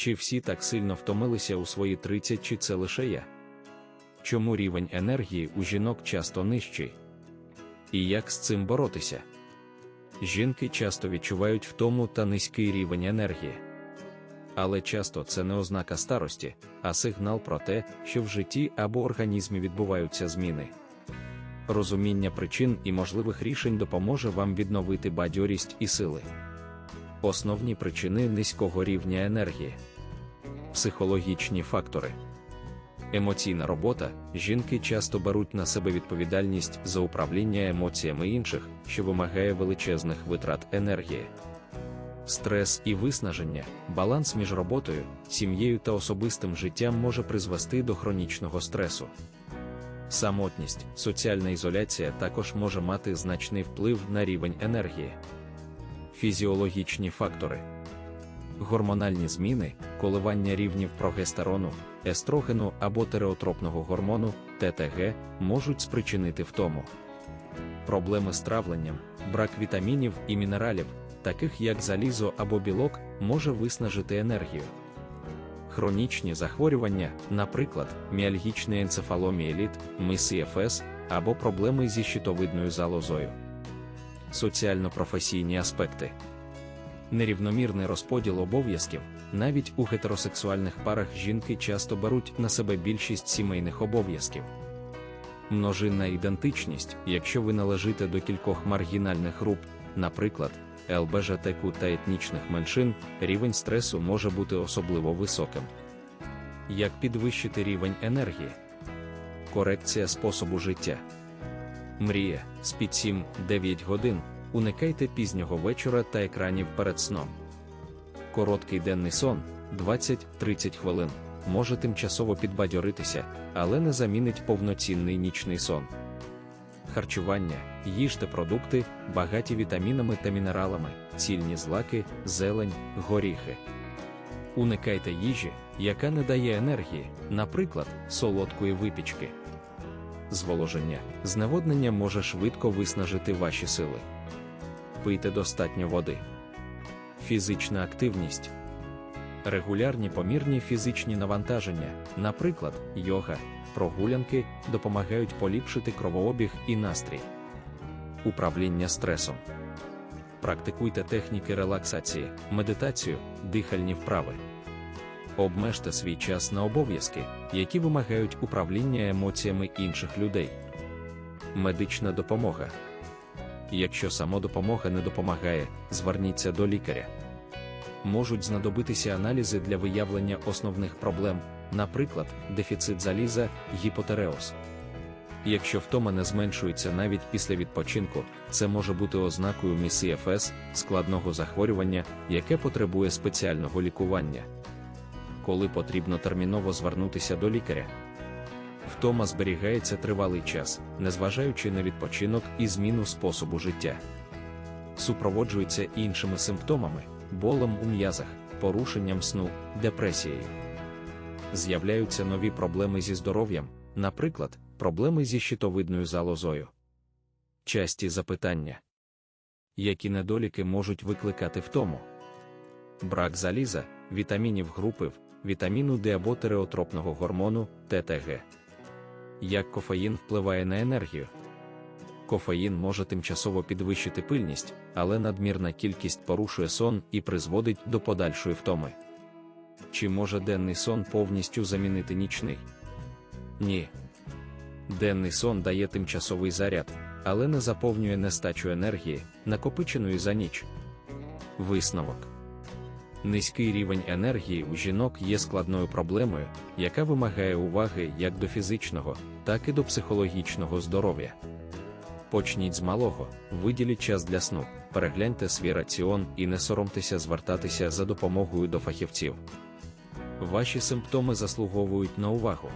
Чи всі так сильно втомилися у свої 30 чи це лише я? Чому рівень енергії у жінок часто нижчий? І як з цим боротися? Жінки часто відчувають втому та низький рівень енергії. Але часто це не ознака старості, а сигнал про те, що в житті або організмі відбуваються зміни. Розуміння причин і можливих рішень допоможе вам відновити бадьорість і сили. Основні причини низького рівня енергії, психологічні фактори. Емоційна робота жінки часто беруть на себе відповідальність за управління емоціями інших, що вимагає величезних витрат енергії. Стрес і виснаження, баланс між роботою, сім'єю та особистим життям може призвести до хронічного стресу. Самотність, соціальна ізоляція також може мати значний вплив на рівень енергії. Фізіологічні фактори, гормональні зміни, коливання рівнів прогестерону, естрогену або тереотропного гормону ТТГ можуть спричинити втому. Проблеми з травленням, брак вітамінів і мінералів, таких як залізо або білок, може виснажити енергію. Хронічні захворювання, наприклад, міальгічний енцефаломіеліт, МСІФС або проблеми зі щитовидною залозою. Соціально-професійні аспекти. Нерівномірний розподіл обов'язків, навіть у гетеросексуальних парах жінки часто беруть на себе більшість сімейних обов'язків. Множинна ідентичність, якщо ви належите до кількох маргінальних груп, наприклад, ЛБЖТК та етнічних меншин, рівень стресу може бути особливо високим. Як підвищити рівень енергії? Корекція способу життя. Мрія, спіть 7-9 годин, уникайте пізнього вечора та екранів перед сном. Короткий денний сон 20-30 хвилин може тимчасово підбадьоритися, але не замінить повноцінний нічний сон. Харчування, їжте продукти, багаті вітамінами та мінералами, цільні злаки, зелень, горіхи. Уникайте їжі, яка не дає енергії, наприклад, солодкої випічки. Зволоження, зневоднення може швидко виснажити ваші сили. Пийте достатньо води. Фізична активність. Регулярні помірні фізичні навантаження, наприклад, йога, прогулянки, допомагають поліпшити кровообіг і настрій. Управління стресом. Практикуйте техніки релаксації, медитацію, дихальні вправи. Обмежте свій час на обов'язки, які вимагають управління емоціями інших людей. Медична допомога. Якщо самодопомога не допомагає, зверніться до лікаря. Можуть знадобитися аналізи для виявлення основних проблем, наприклад, дефіцит заліза, гіпотереоз. Якщо втома не зменшується навіть після відпочинку, це може бути ознакою МІСІФС, складного захворювання, яке потребує спеціального лікування. Коли потрібно терміново звернутися до лікаря. Втома зберігається тривалий час, незважаючи на відпочинок і зміну способу життя. Супроводжується іншими симптомами, болем у м'язах, порушенням сну, депресією. З'являються нові проблеми зі здоров'ям, наприклад, проблеми зі щитовидною залозою. Часті запитання. Які недоліки можуть викликати втому? Брак заліза, вітамінів групи вітаміну Д або тереотропного гормону ТТГ. Як кофеїн впливає на енергію? Кофеїн може тимчасово підвищити пильність, але надмірна кількість порушує сон і призводить до подальшої втоми. Чи може денний сон повністю замінити нічний? Ні. Денний сон дає тимчасовий заряд, але не заповнює нестачу енергії, накопиченої за ніч. Висновок. Низький рівень енергії у жінок є складною проблемою, яка вимагає уваги як до фізичного, так і до психологічного здоров'я. Почніть з малого, виділіть час для сну, перегляньте свій раціон і не соромтеся звертатися за допомогою до фахівців. Ваші симптоми заслуговують на увагу.